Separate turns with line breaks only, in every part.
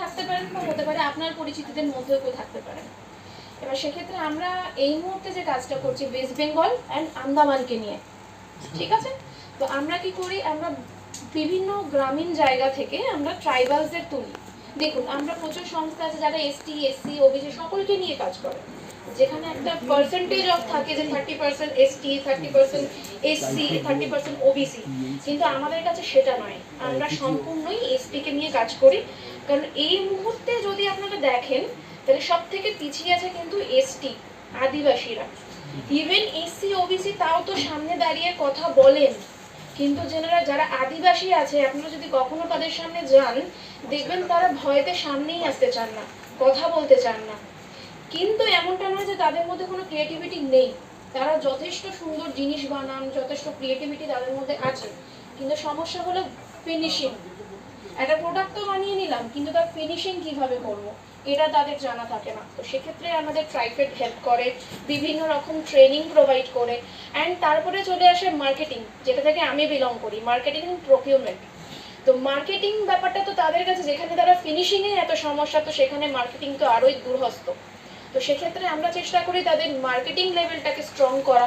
থাকতে পারেন বা হতে পারে আপনার পরিচিতিদের মধ্যেও কেউ থাকতে পারেন এবার সেক্ষেত্রে আমরা এই মুহূর্তে যে কাজটা করছি ওয়েস্ট বেঙ্গল অ্যান্ড আন্দামানকে নিয়ে, ঠিক আছে? তো আমরা কি করি? আমরা বিভিন্ন গ্রামীণ জায়গা থেকে আমরা ট্রাইবালসদের তুলি। দেখুন, আমরা প্রচুর সংস্থা আছে যারা এসটি এসসি ওবিসি সকলকে নিয়ে কাজ করে। যেখানে একটা পার্সেন্টেজ অফ থাকে যে thirty percent ST thirty percent SC thirty percent OBC কিন্তু আমাদের কাছে সেটা নয়। আমরা সম্পূর্ণই এসটি কে নিয়ে কাজ করি। কারণ এই মুহূর্তে যদি আপনারা দেখেন, তাহলে সব থেকে পিছিয়ে আছে কিন্তু এসটি আদিবাসীরা। ইভেন এসসি ওবিসি তাও তো সামনে দাঁড়িয়ে কথা বলেন। কিন্তু যারা যারা আদিবাসী আছে, আপনারা যদি কখনো তাদের সামনে যান, দেখবেন তারা ভয়তে সামনেই আসতে চান না, কথা বলতে চান না। কিন্তু এমনটা নয় যে তাদের মধ্যে কোনো ক্রিয়েটিভিটি নেই। তারা যথেষ্ট সুন্দর জিনিস বানান, যথেষ্ট ক্রিয়েটিভিটি তাদের মধ্যে আছে। কিন্তু সমস্যা হলো ফিনিশিং একটা প্রোডাক্ট তো বানিয়ে নিলাম, কিন্তু তার ফিনিশিং কীভাবে করব? এটা তাদের জানা থাকে না। তো সেক্ষেত্রে আমাদের ট্রাইফেড হেল্প করে, বিভিন্ন রকম ট্রেনিং প্রোভাইড করে অ্যান্ড তারপরে চলে আসে মার্কেটিং যেটা থেকে আমি বিলং করি মার্কেটিং প্রকিউরমেন্ট তো মার্কেটিং ব্যাপারটা তো তাদের কাছে, যেখানে তারা ফিনিশিংয়ে এত সমস্যা, তো সেখানে মার্কেটিং তো আরোই দূরহস্ত। তো সেক্ষেত্রে আমরা চেষ্টা করি তাদের মার্কেটিং লেভেলটাকে স্ট্রং করা।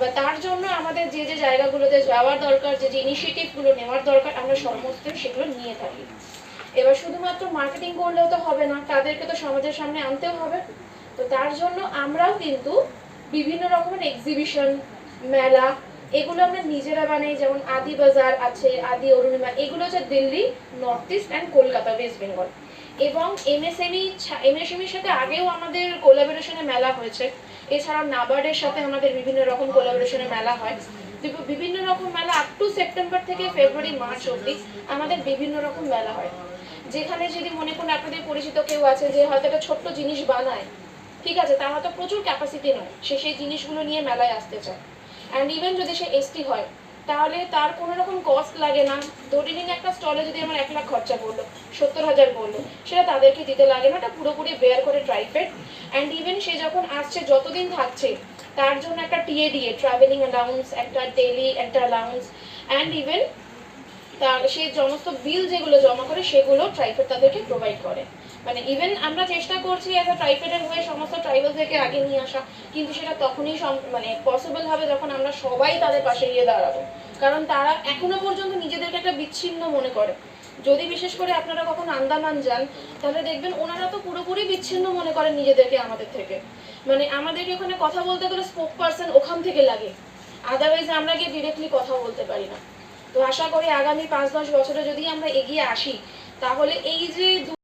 এবার তার জন্য আমাদের যে যে জায়গাগুলোতে যাওয়ার দরকার, যে যে ইনিশিয়েটিভগুলো নেওয়ার দরকার, আমরা সমস্ত সেগুলো নিয়ে থাকি। এবার শুধুমাত্র মার্কেটিং করলেও তো হবে না, তাদেরকে তো সমাজের সামনে আনতেও হবে। তো তার জন্য আমরাও কিন্তু বিভিন্ন রকমের এক্সিবিশন মেলা, এগুলো আমরা নিজেরা বানাই। যেমন আদি বাজার আছে, আদি অরুণিমা, এগুলো হচ্ছে Delhi north east and Kolkata west Bengal এবং এমএসএমই এমএসএমইর সাথে আগেও আমাদের কোলাবোরেশনে মেলা হয়েছে। এছাড়া নাবার্ডের সাথে আমাদের বিভিন্ন রকম কোলাবোরেশনে মেলা হয়। বিভ- বিভিন্ন রকম মেলা আপ টু সেপ্টেম্বর থেকে ফেব্রুয়ারি মার্চ অব্দি আমাদের বিভিন্ন রকম মেলা হয়। যেখানে যদি মনে করুন আপনাদের পরিচিত কেউ আছে যে হয়তো একটা ছোট্ট জিনিস বানায়, ঠিক আছে, তার হয়তো প্রচুর ক্যাপাসিটি নয়, সে সেই জিনিসগুলো নিয়ে মেলায় আসতে চায়। অ্যান্ড ইভেন যদি সে এসটি হয় তাহলে তার কোনো রকম কস্ট লাগে না। নিন একটা স্টলে যদি আমার এক লাখ খরচা পড়ল, সত্তর হাজার পড়ল, সেটা তাদেরকে দিতে লাগে না, ওটা পুরোপুরি বেয়ার করে ট্রাইফেড অ্যান্ড ইভেন সে যখন আসছে, যতদিন থাকছে, তার জন্য একটা টিএডিএ ট্রাভেলিং অ্যালাউন্স একটা ডেলি একটা অ্যালাউন্স অ্যান্ড ইভেন তার সেই সমস্ত বিল যেগুলো জমা করে, সেগুলো ট্রাইফেড তাদেরকে প্রোভাইড করে। মানে ইভেন আমরা চেষ্টা করছি অ্যাজ আ ট্রাইফেডের হয়ে সমস্ত ট্রাইবেলদেরকে আগে নিয়ে আসা, কিন্তু সেটা তখনই মানে পসিবল হবে যখন আমরা সবাই তাদের পাশে গিয়ে দাঁড়াবো। কারণ তারা এখনও পর্যন্ত নিজেদেরকে একটা বিচ্ছিন্ন মনে করে। যদি বিশেষ করে আপনারা কখন আন্দামান যান, তাহলে দেখবেন ওনারা তো পুরোপুরি বিচ্ছিন্ন মনে করেন নিজেদেরকে আমাদের থেকে। মানে আমাদেরকে ওখানে কথা বলতে গেলে স্পোক পার্সন ওখান থেকে লাগে। আদারওয়াইজ আমরা গিয়ে ডিরেক্টলি কথা বলতে পারি না। তো আশা করি আগামী পাঁচ দশ বছরে যদি আমরা এগিয়ে আসি, তাহলে এই যে